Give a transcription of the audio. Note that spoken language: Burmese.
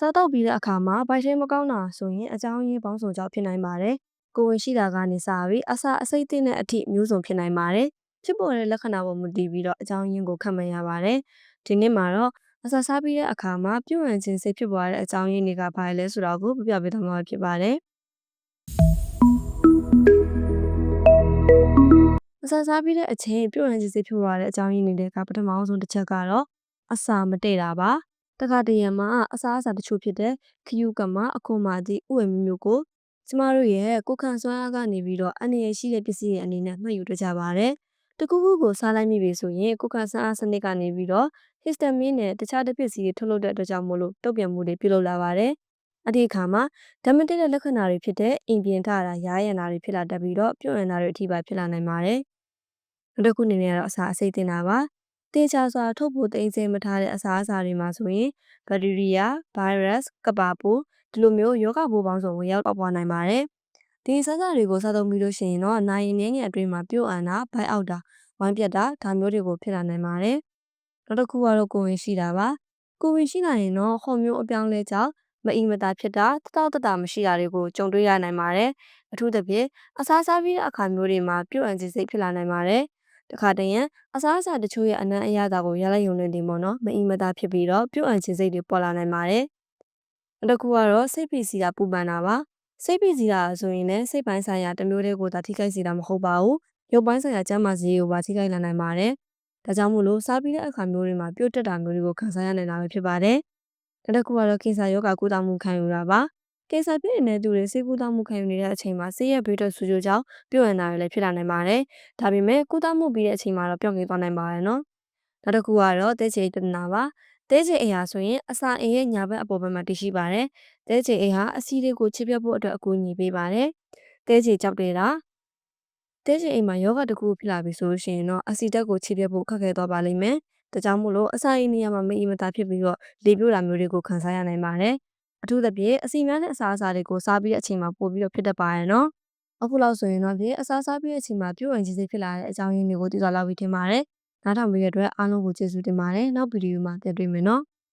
စားတော့ပြီးတဲ့အခါမှာဗိုက်ထဲမကောင်းတာဆိုရင်အကြောင်းရင်းပေါင်းစုံကြောင့်ဖြစ်နိုင်ပါတယ်။ကိုယ်ဝင်ရှိတာကနေစပြီးအစာအစိတ်အသင့်တဲ့အထိမျိုးစုံဖြစ်နိုင်ပါတယ်။ဖြစ်ပေါ်တဲ့လက္ခဏာပေါ်မူတည်ပြီးတော့အကြောင်းရင်းကိုခန့်မှန်းရပါတယ်။ဒီနေ့မှာတော့အစာစားပြီးတဲ့အခါမှာပြုတ်ရန်ခြင်းစိတ်ဖြစ်ပေါ်တဲ့အကြောင်းရင်းတွေကဘာလဲဆိုတာကိုပြပြပေးသွားမှာဖြစ်ပါတယ်။အစာစားပြီးတဲ့အချိန်ပြုတ်ရန်ခြင်းစိတ်ဖြစ်ပေါ်တဲ့အကြောင်းရင်းတွေကပထမဆုံးတစ်ချက်ကတော့အစာမတည့်တာပါ။ တခါတရံမှာအစာအစာတချို့ဖြစ်တဲ့ခယူကမအခွန်မာသည့်ဥဝေမျိုးမျိုးကိုကျမတို့ရဲ့ကိုယ်ခံစွမ်းအားကနေပြီးတော့အနေရရှိတဲ့ပစ္စည်းရဲ့အနေနဲ့မှတ်ယူတတ်ကြပါတယ်။တကူကူကိုစားလိုက်မိပြီဆိုရင်ကိုယ်ခံစွမ်းအားစနစ်ကနေပြီးတော့ histamine နဲ့တခြားတပစ္စည်းတွေထုတ်လုပ်တဲ့အတွက်ကြောင့်မို့လို့တုံ့ပြန်မှုတွေပြုလုပ်လာပါတယ်။အဲ့ဒီအခါမှာဓာတ်မတည့်တဲ့လက္ခဏာတွေဖြစ်တဲ့အိမ်ပြင်ထတာရားရံတာတွေဖြစ်လာတတ်ပြီးတော့ပြုတ်ရံတာတွေအထိပါဖြစ်လာနိုင်ပါတယ်။နောက်တစ်ခုအနေနဲ့ကတော့အစာအစိတ်တင်တာပါ။ တေချာစွာထုတ်ဖို့တိမ်စင်မထားတဲ့အစာအစာတွေမှာဆိုရင်ဘက်တီးရီးယား၊ဗိုင်းရပ်စ်၊ကပါပိုးဒီလိုမျိုးယောဂပိုးပေါင်းစုံဝင်ရောက်ပေါက်ပွားနိုင်ပါတယ်။ဒီဆန်းစာတွေကိုစားသုံးပြီးလို့ရှိရင်တော့နိုင်ရင်ငယ်ငယ်အတွင်းမှာပြုတ်အန်တာ၊ဘိုက်အောက်တာ၊ဝမ်းပြတ်တာဒါမျိုးတွေကိုဖြစ်လာနိုင်ပါတယ်။နောက်တစ်ခုကတော့ကိုဝင်ရှိတာပါ။ကိုဝင်ရှိလာရင်တော့ဟော်မျိုးအပြောင်းလဲကြောင့်မအီမတာဖြစ်တာတတောက်တတာမရှိတာတွေကိုကြုံတွေ့ရနိုင်ပါတယ်။အထူးသဖြင့်အစားစားပြီးတဲ့အခါမျိုးတွေမှာပြုတ်အန်ခြင်းစိတ်ဖြစ်လာနိုင်ပါတယ်။ တခါတည်းရန်အစားအစာတချို့ရဲ့အနံ့အရသာကိုရလိုက်ရုံနဲ့တင်ပေါ့နော်မအီမတာဖြစ်ပြီးတော့ပြုတ်အန်ခြင်းစိတ်တွေပေါ်လာနိုင်ပါတယ်။နောက်တစ်ခုကတော့စိတ်ဖိစီးတာပူပန်တာပါ။စိတ်ဖိစီးတာဆိုရင်လည်းစိတ်ပိုင်းဆိုင်ရာတစ်မျိုးတည်းကိုသာထိခိုက်စေတာမဟုတ်ပါဘူး။ရုပ်ပိုင်းဆိုင်ရာကျန်းမာရေးကိုပါထိခိုက်လာနိုင်ပါတယ်။ဒါကြောင့်မို့လို့စားပြီးတဲ့အခါမျိုးတွေမှာပြုတ်တက်တာမျိုးတွေကိုခံစားရနိုင်တာပဲဖြစ်ပါတယ်။နောက်တစ်ခုကတော့ကင်ဆာရောဂါကုသမှုခံယူတာပါ။ ကင်ဆာဖြစ်နေတဲ့သူတွေဆေးကုသမှုခံယူနေတဲ့အချိန်မှာဆေးရဘေးထွက်ဆူချိုကြောင့်ပြုတ်ရန်တာတွေလည်းဖြစ်လာနိုင်ပါတယ်။ဒါပေမဲ့ကုသမှုပြီးတဲ့အချိန်မှာတော့ပျောက်ကင်းသွားနိုင်ပါတယ်နော်။နောက်တစ်ခုကတော့တဲချေတနာပါ။တဲချေအိမ်ဟာဆိုရင်အစာအိမ်ရဲ့ညာဘက်အပေါ်ဘက်မှာတည်ရှိပါတယ်။တဲချေအိမ်ဟာအဆီတွေကိုချစ်ပြတ်ဖို့အတွက်အကူအညီပေးပါတယ်။တဲချေကြောက်တယ်တာတဲချေအိမ်မှာယောဂတစ်ခုဖြစ်လာပြီဆိုလို့ရှိရင်တော့အဆီတက်ကိုချစ်ပြတ်ဖို့ခက်ခဲသွားပါလိမ့်မယ်။ဒါကြောင့်မို့လို့အစာအိမ်နေရာမှာမအီမတာဖြစ်ပြီးတော့လေပြိုတာမျိုးတွေကိုခံစားရနိုင်ပါတယ်။ အထူးသဖြင့်အစီများတဲ့အစာအစာတွေကိုစားပြီးတဲ့အချိန်မှာပို့ပြီးတော့ဖြစ်တတ်ပါရဲ့နော်။အခုလောက်ဆိုရင်တော့ဒီအစားစားပြီးတဲ့အချိန်မှာပြုတ်ဝင်ခြင်းစိတ်ဖြစ်လာတဲ့အကြောင်းရင်းတွေကိုသိသွားလောက်ပြီးထင်ပါတယ်။နားထောင်ပြီးတဲ့အတွက်အားလုံးကိုကျေးဇူးတင်ပါတယ်။နောက်ဗီဒီယိုမှာပြန်တွေ့မယ်နော်။